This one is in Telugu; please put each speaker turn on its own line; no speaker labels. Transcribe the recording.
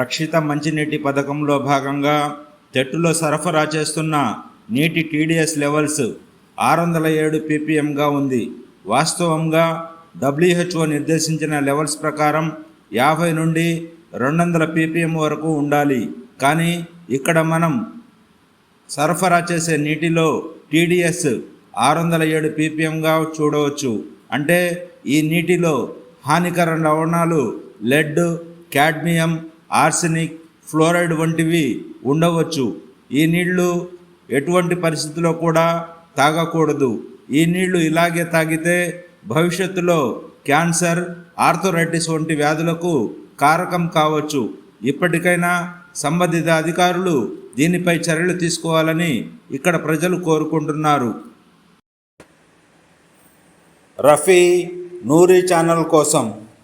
రక్షిత మంచినీటి పథకంలో భాగంగా తెట్టులో సరఫరా చేస్తున్న నీటి టీడీఎస్ లెవెల్స్ ఆరు వందల ఏడు పీపీఎంగా ఉంది. వాస్తవంగా డబ్ల్యూహెచ్ఓ నిర్దేశించిన లెవెల్స్ ప్రకారం యాభై నుండి రెండు వందల పీపీఎం వరకు ఉండాలి. కానీ ఇక్కడ మనం సరఫరా చేసే నీటిలో టీడీఎస్ ఆరు వందల ఏడు పీపీఎంగా చూడవచ్చు. అంటే ఈ నీటిలో హానికర లవణాలు లెడ్ క్యాడ్మియం ఆర్సెనిక్ ఫ్లోరైడ్ వంటివి ఉండవచ్చు. ఈ నీళ్ళు ఎటువంటి పరిస్థితుల్లో కూడా తాగకూడదు. ఈ నీళ్ళు ఇలాగే తాగితే భవిష్యత్తులో క్యాన్సర్ ఆర్థరైటిస్ వంటి వ్యాధులకు కారకం కావచ్చు. ఇప్పటికైనా సంబంధిత అధికారులు దీనిపై చర్యలు తీసుకోవాలని ఇక్కడ ప్రజలు కోరుకుంటున్నారు. రఫీ నూరి ఛానల్ కోసం